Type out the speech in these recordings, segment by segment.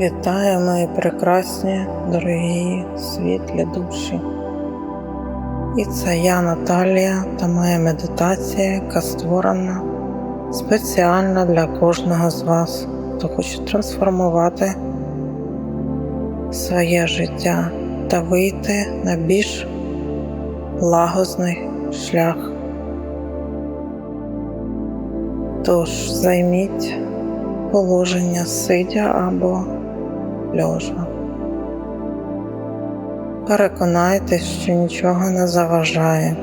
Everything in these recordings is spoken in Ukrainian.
Вітаю, мої прекрасні, дорогі, світлі душі. І це я, Наталія, та моя медитація, яка створена спеціально для кожного з вас, хто хоче трансформувати своє життя та вийти на більш лагозний шлях. Тож займіть положення сидя або льожа. Переконайтесь, що нічого не заважає.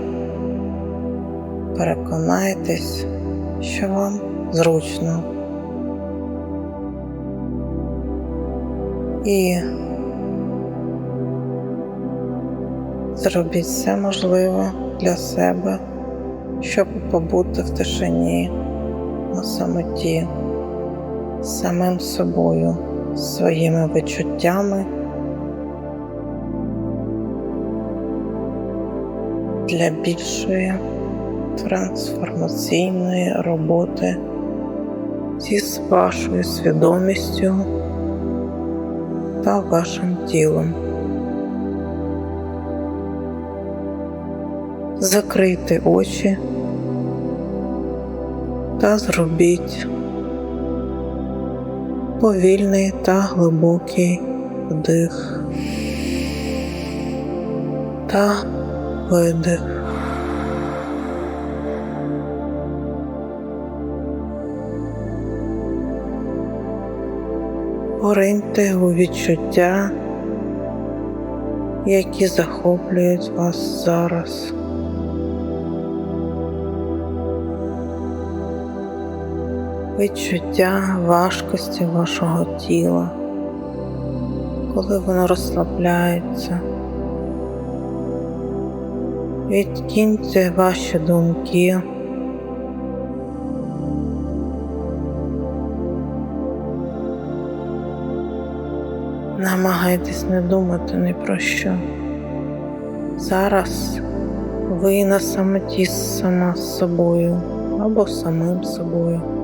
Переконайтесь, що вам зручно. І зробіть все можливе для себе, щоб побути в тишині на самоті з самим собою, своїми відчуттями для більшої трансформаційної роботи зі вашою свідомістю та вашим тілом. Закрийте очі та зробіть повільний та глибокий вдих та видих. Пориньте у відчуття, які захоплюють вас зараз. Відчуття важкості вашого тіла, коли воно розслабляється. Відкиньте ваші думки. Намагайтесь не думати ні про що. Зараз ви на самоті сама з собою або самим собою.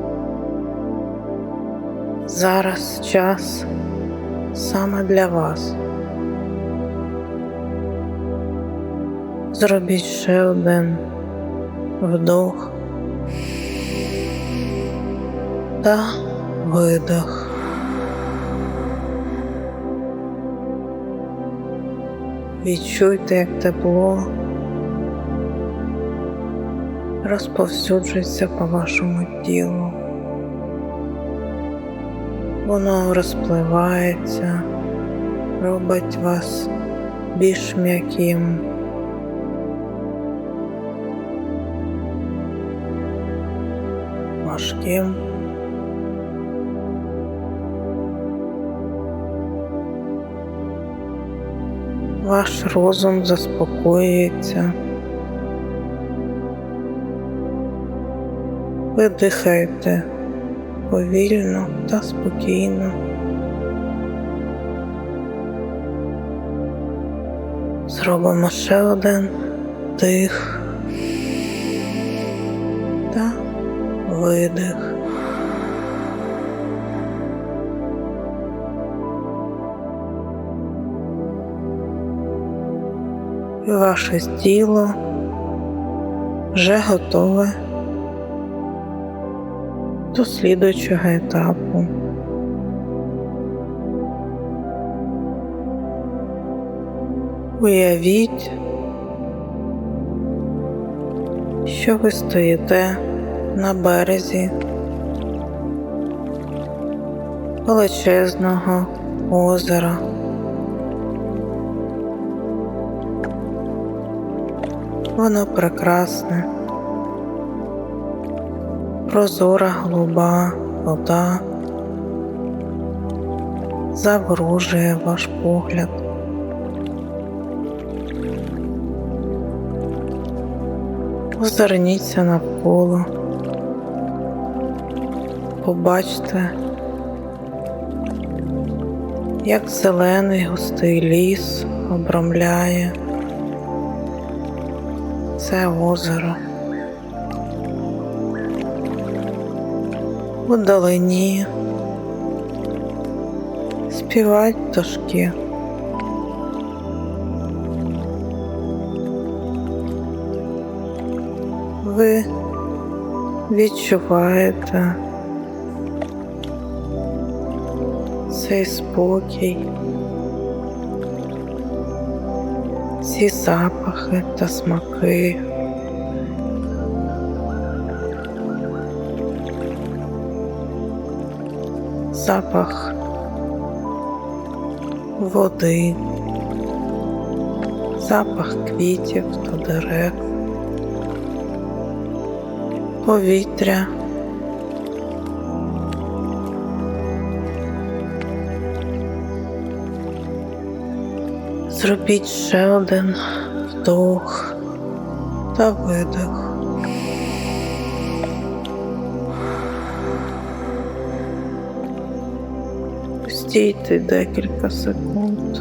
Зараз час саме для вас. Зробіть ще один вдох та видох. Відчуйте, як тепло розповсюджується по вашому тілу. Воно розпливається, робить вас більш м'яким. Важким. Ваш розум заспокоюється. Видихайте повільно та спокійно. Зробимо ще один дих та видих. І ваше тіло вже готове до слідуючого етапу. Уявіть, що ви стоїте на березі величезного озера. Воно прекрасне, прозора голуба вода заворожує ваш погляд. Озирніться навколо, побачте, як зелений густий ліс обрамляє це озеро. Удалині співають пташки. Ви відчуваєте цей спокій, ці запахи та смаки. Запах води, запах квітів та дерев, повітря. Зробіть ще один вдох та видих. Стійте декілька секунд,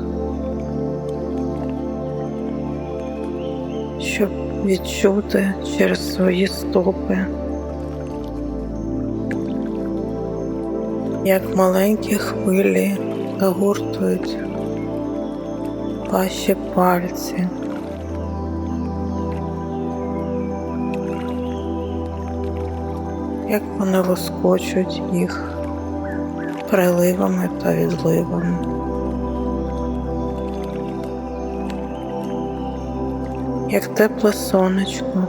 щоб відчути через свої стопи, як маленькі хвилі загуртують ваші пальці. Як вони лоскочуть їх приливами та відливами. Як тепле сонечко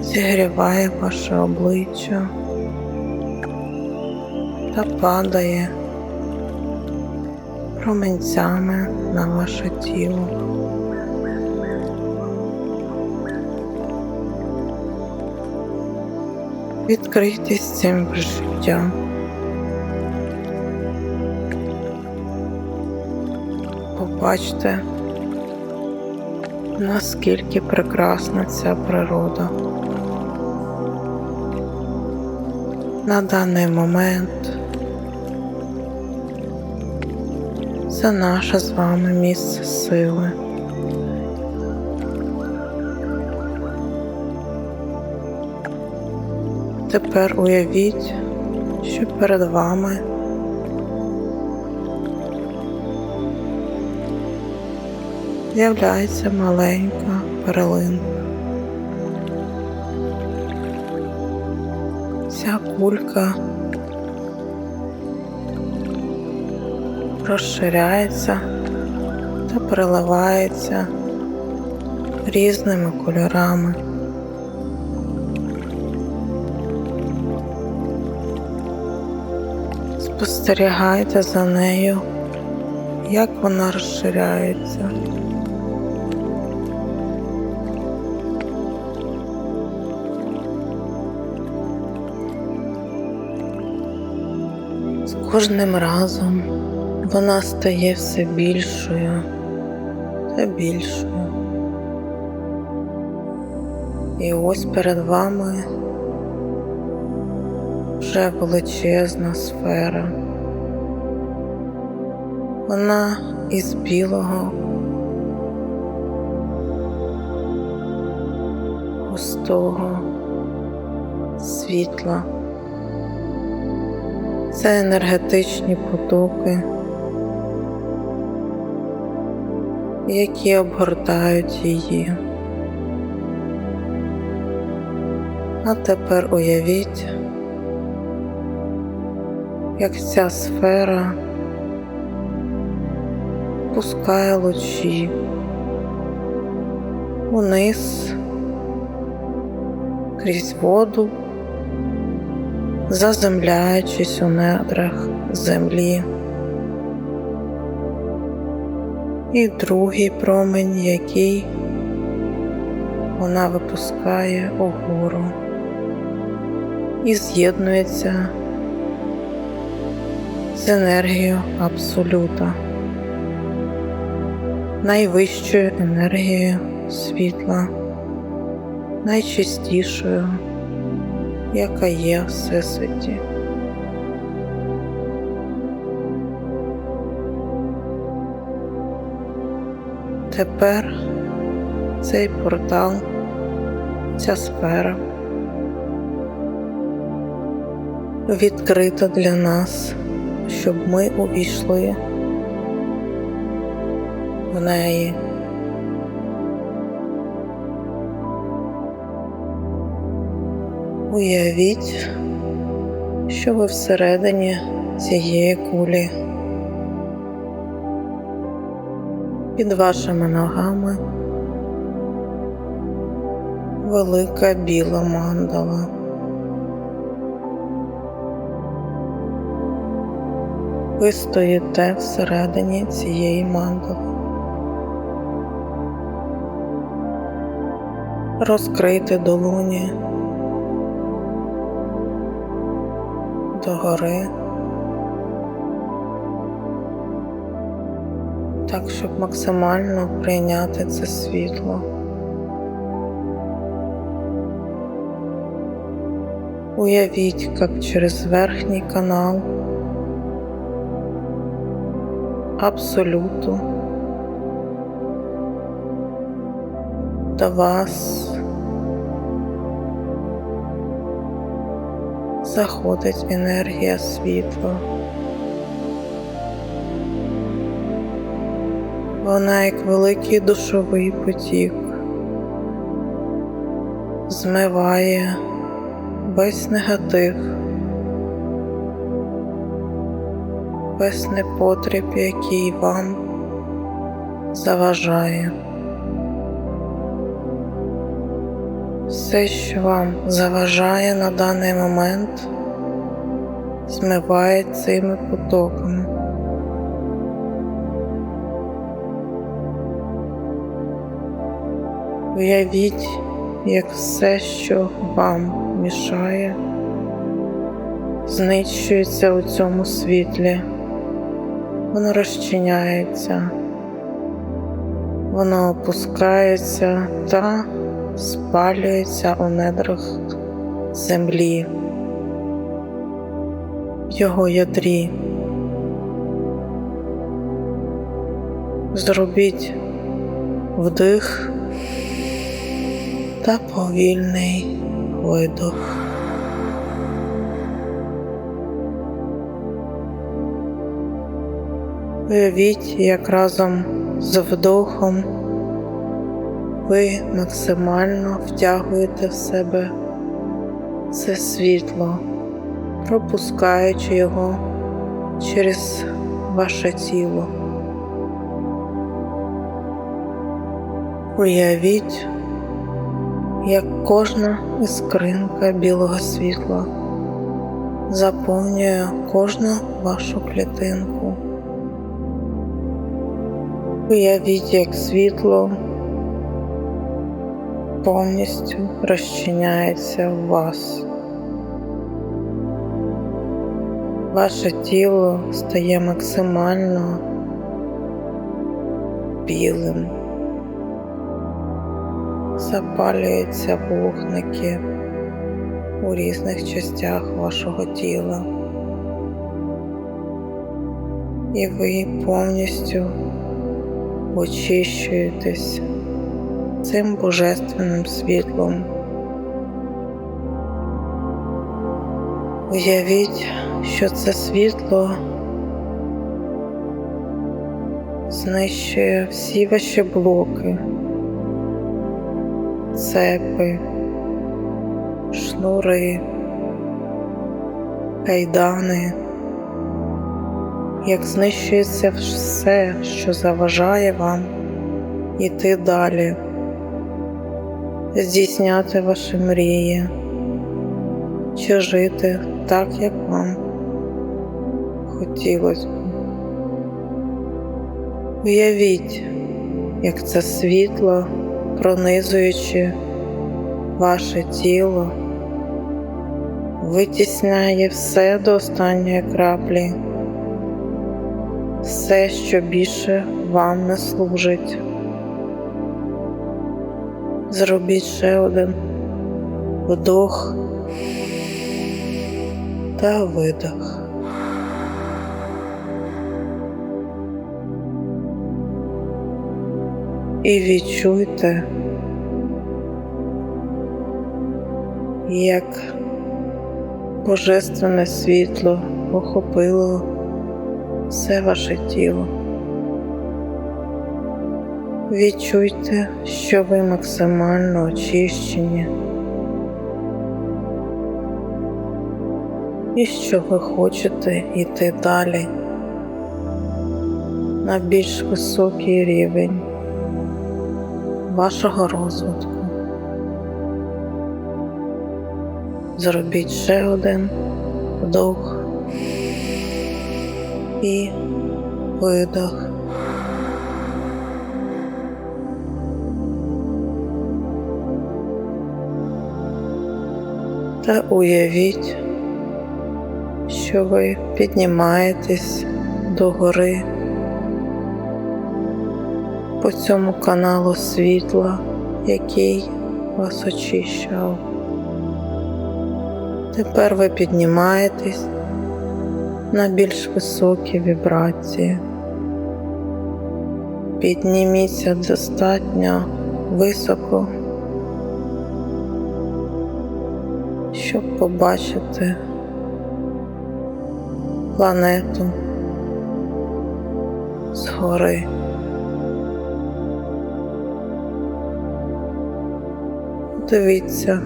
зігріває ваше обличчя та падає променцями на ваше тіло. Відкрийтесь цим життям. Побачте, наскільки прекрасна ця природа. На даний момент це наше з вами місце сили. Тепер уявіть, що перед вами з'являється маленька перлинка. Ця кулька розширяється та переливається різними кольорами. Спостерігайте за нею, як вона розширяється. З кожним разом вона стає все більшою та більшою. І ось перед вами вже величезна сфера. Вона із білого, густого світла. Це енергетичні потоки, які обгортають її. А тепер уявіть, як ця сфера пускає лучі униз крізь воду, заземляючись у недрах землі. І другий промень, який вона випускає угору і з'єднується з енергією Абсолюта, найвищою енергією світла, найчистішою, яка є в Всесвіті. Тепер цей портал, ця сфера відкрита для нас, щоб ми увійшли в неї. Уявіть, що ви всередині цієї кулі. Під вашими ногами велика біла мандала. Ви стоїте всередині цієї мандали. Розкрийте долоні догори, так, щоб максимально прийняти це світло. Уявіть, як через верхній канал абсолюту. До вас. Заходить енергія світла. Вона як великий душовий потік. Змиває весь негатив, весь непотріб, який вам заважає. Все, що вам заважає на даний момент, змиває цими потоками. Уявіть, як все, що вам мішає, знищується у цьому світлі, воно розчиняється, воно опускається та спалюється у недрах землі, в його ядрі. Зробіть вдих та повільний видох. Уявіть, як разом з вдохом ви максимально втягуєте в себе це світло, пропускаючи його через ваше тіло. Уявіть, як кожна іскринка білого світла заповнює кожну вашу клітинку. Уявіть, як світло повністю розчиняється в вас. Ваше тіло стає максимально білим, запалюються вогники у різних частях вашого тіла, і ви повністю очищуєтесь цим божественним світлом. Уявіть, що це світло знищує всі ваші блоки, цепи, шнури, кайдани, як знищується все, що заважає вам іти далі здійсняти ваші мрії, чи жити так, як вам хотілося б. Уявіть, як це світло, пронизуючи ваше тіло, витісняє все до останньої краплі, все, що більше вам не служить. Зробіть ще один вдох та видох. І відчуйте, як божественне світло охопило все ваше тіло. Відчуйте, що ви максимально очищені і що ви хочете йти далі на більш високий рівень вашого розвитку. Зробіть ще один вдох і видох. Та уявіть, що ви піднімаєтесь до гори по цьому каналу світла, який вас очищав. Тепер ви піднімаєтесь на більш високі вібрації. Підніміться достатньо високо, щоб побачити планету згори. Дивіться,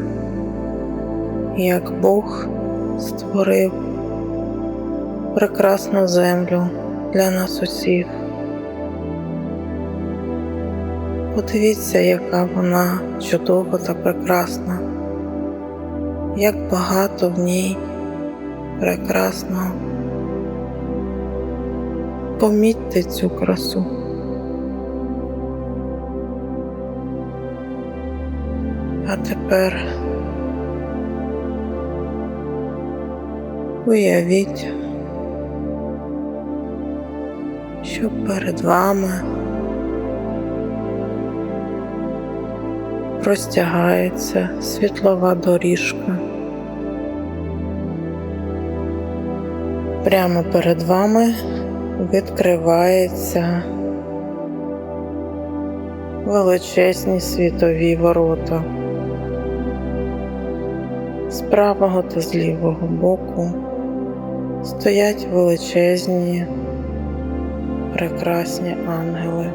як Бог створив прекрасну землю для нас усіх. Подивіться, яка вона чудова та прекрасна, як багато в ній прекрасного. Помітьте цю красу. А тепер уявіть, що перед вами простягається світлова доріжка. Прямо перед вами відкривається величезні світові ворота. З правого та з лівого боку стоять величезні, прекрасні ангели.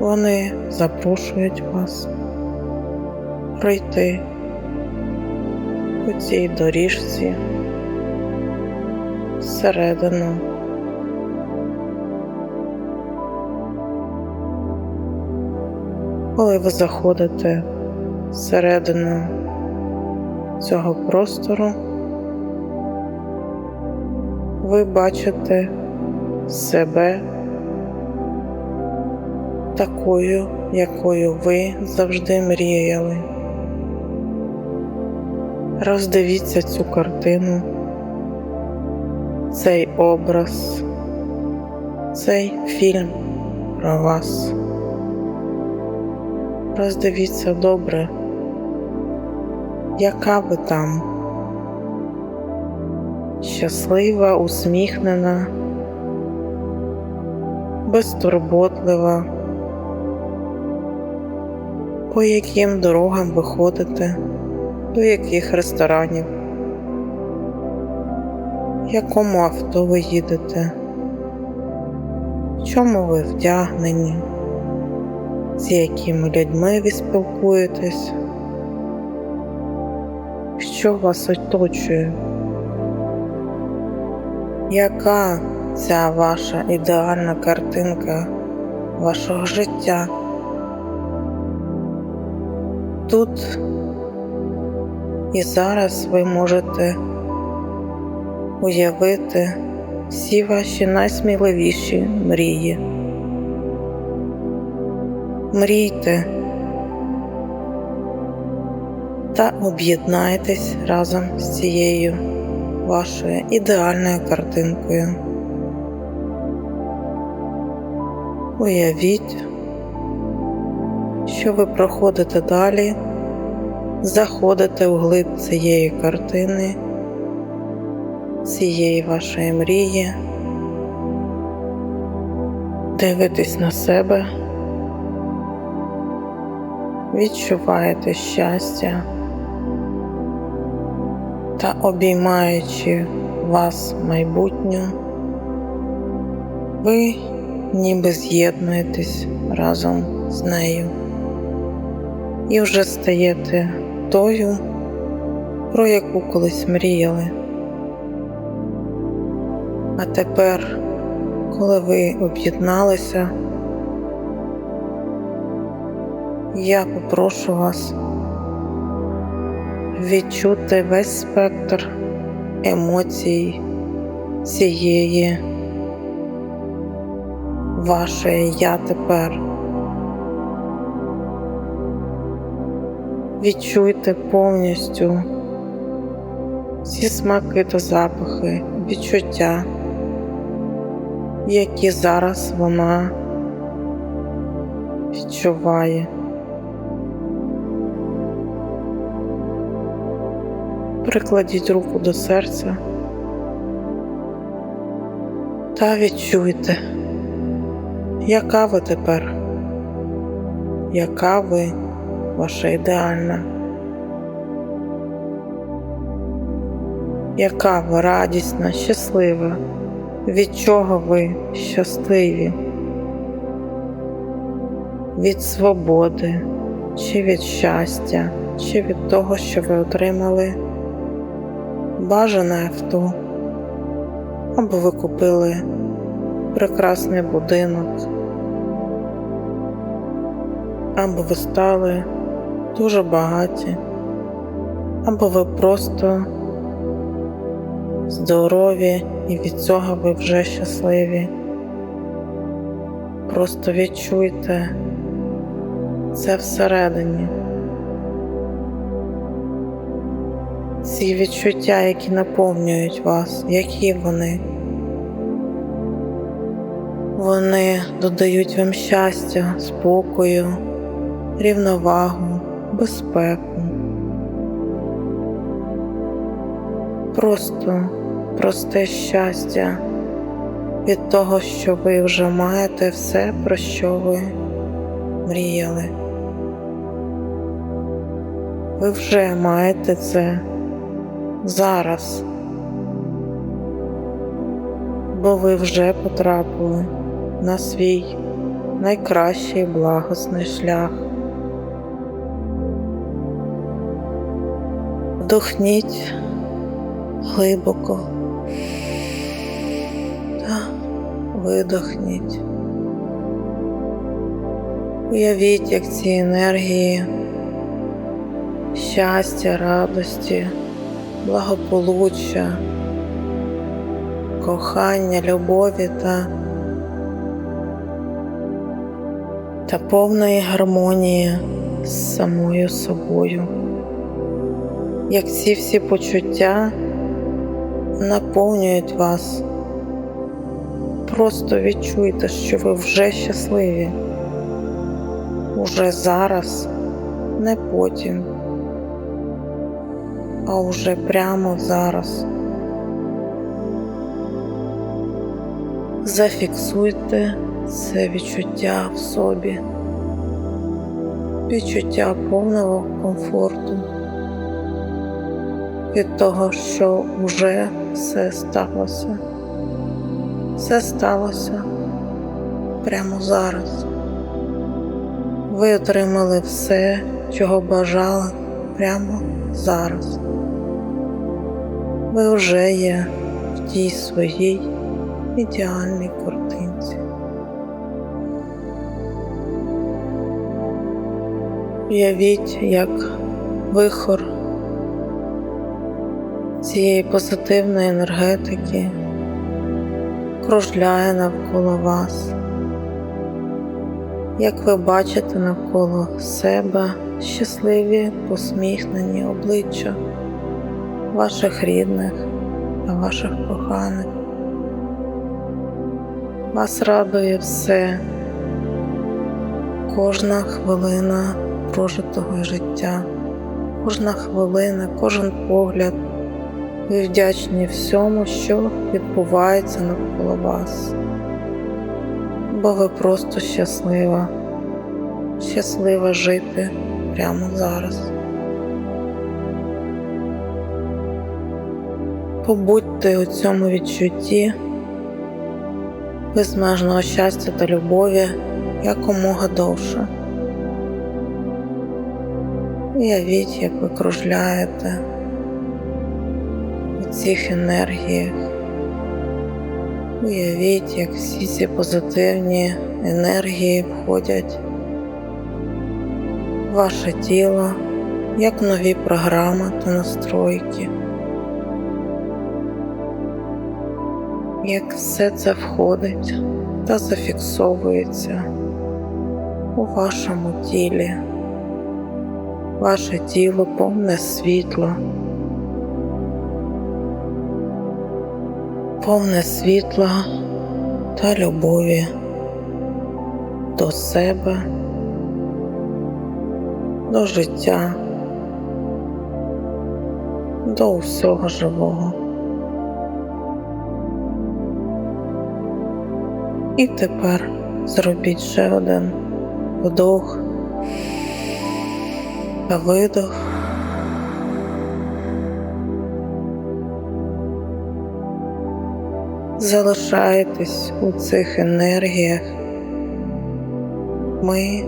Вони запрошують вас пройти по цій доріжці всередину. Коли ви заходите всередину цього простору, ви бачите себе такою, якою ви завжди мріяли. Роздивіться цю картину, цей образ, цей фільм про вас. Роздивіться добре, яка ви там, щаслива, усміхнена, безтурботлива, по яким дорогам ви ходите, до яких ресторанів, якому авто ви їдете, в чому ви вдягнені, з якими людьми ви спілкуєтесь що вас оточує? Яка ця ваша ідеальна картинка вашого життя? Тут і зараз ви можете уявити всі ваші найсміливіші мрії. Мрійте та об'єднайтесь разом з цією вашою ідеальною картинкою. Уявіть, що ви проходите далі, заходите в глиб цієї картини, цієї вашої мрії, дивитесь на себе, відчуваєте щастя та обіймаючи вас майбутню, ви ніби з'єднуєтесь разом з нею і вже стаєте тою, про яку колись мріяли. А тепер, коли ви об'єдналися, я попрошу вас відчути весь спектр емоцій цієї вашої я тепер. Відчуйте повністю всі смаки та запахи, відчуття, які зараз вона відчуває. Прикладіть руку до серця та відчуйте, яка ви тепер, яка ви ваша ідеальна, яка ви радісна, щаслива, від чого ви щасливі, від свободи, чи від щастя, чи від того, що ви отримали? Бажане авто, або ви купили прекрасний будинок, або ви стали дуже багаті, або ви просто здорові і від цього ви вже щасливі. Просто відчуйте це всередині. Ці відчуття, які наповнюють вас, які вони. Вони додають вам щастя, спокою, рівновагу, безпеку. Просто просте щастя від того, що ви вже маєте все, про що ви мріяли. Ви вже маєте це зараз, бо ви вже потрапили на свій найкращий благосний шлях. Вдохніть глибоко та видохніть. Уявіть, як ці енергії щастя, радості, благополуччя, кохання, любові та, та повної гармонії з самою собою. Як ці всі почуття наповнюють вас, просто відчуйте, що ви вже щасливі, уже зараз, не потім а уже прямо зараз. Зафіксуйте це відчуття в собі, відчуття повного комфорту від того, що вже все сталося. Все сталося прямо зараз. Ви отримали все, чого бажали прямо зараз ви вже є в тій своїй ідеальній картинці. Уявіть, як вихор цієї позитивної енергетики кружляє навколо вас, як ви бачите навколо себе щасливі посміхнені обличчя ваших рідних та ваших коханих. Вас радує все, кожна хвилина прожитого життя, кожна хвилина, кожен погляд. Ви вдячні всьому, що відбувається навколо вас, бо ви просто щаслива, щаслива жити прямо зараз. Побудьте у цьому відчутті безмежного щастя та любові якомога довше. Уявіть, як ви кружляєте у цих енергіях. Уявіть, як всі ці позитивні енергії входять в ваше тіло, як нові програми та настройки. Як все це входить та зафіксовується у вашому тілі. Ваше тіло повне світло, повне світла та любові до себе, до життя, до усього живого. І тепер зробіть ще один вдох видох. Залишайтесь у цих енергіях. Ми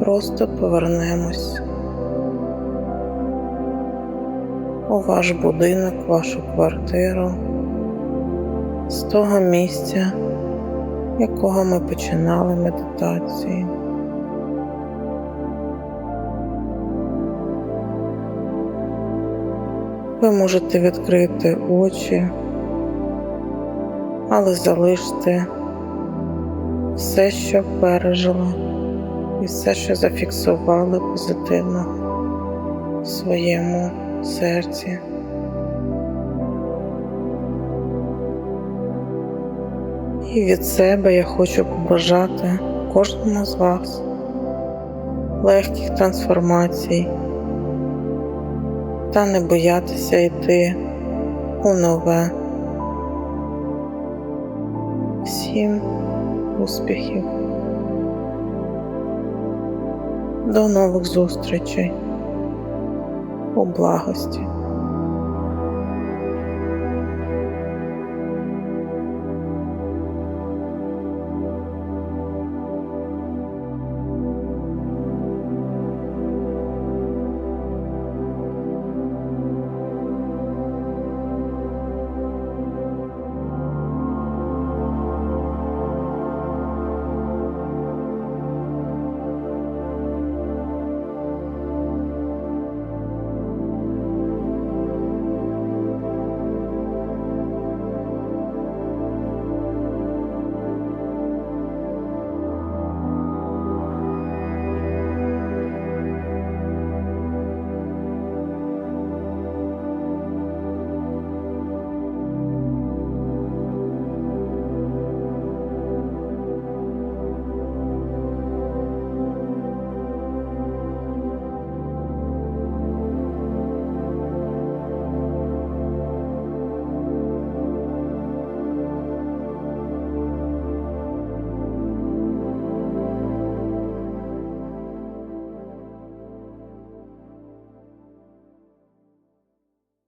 просто повернемось у ваш будинок, вашу квартиру з того місця, якого ми починали медитацію. Ви можете відкрити очі, але залиште все, що пережили, і все, що зафіксували позитивно в своєму серці. І від себе я хочу побажати кожному з вас легких трансформацій та не боятися йти у нове. Всім успіхів. До нових зустрічей у благості.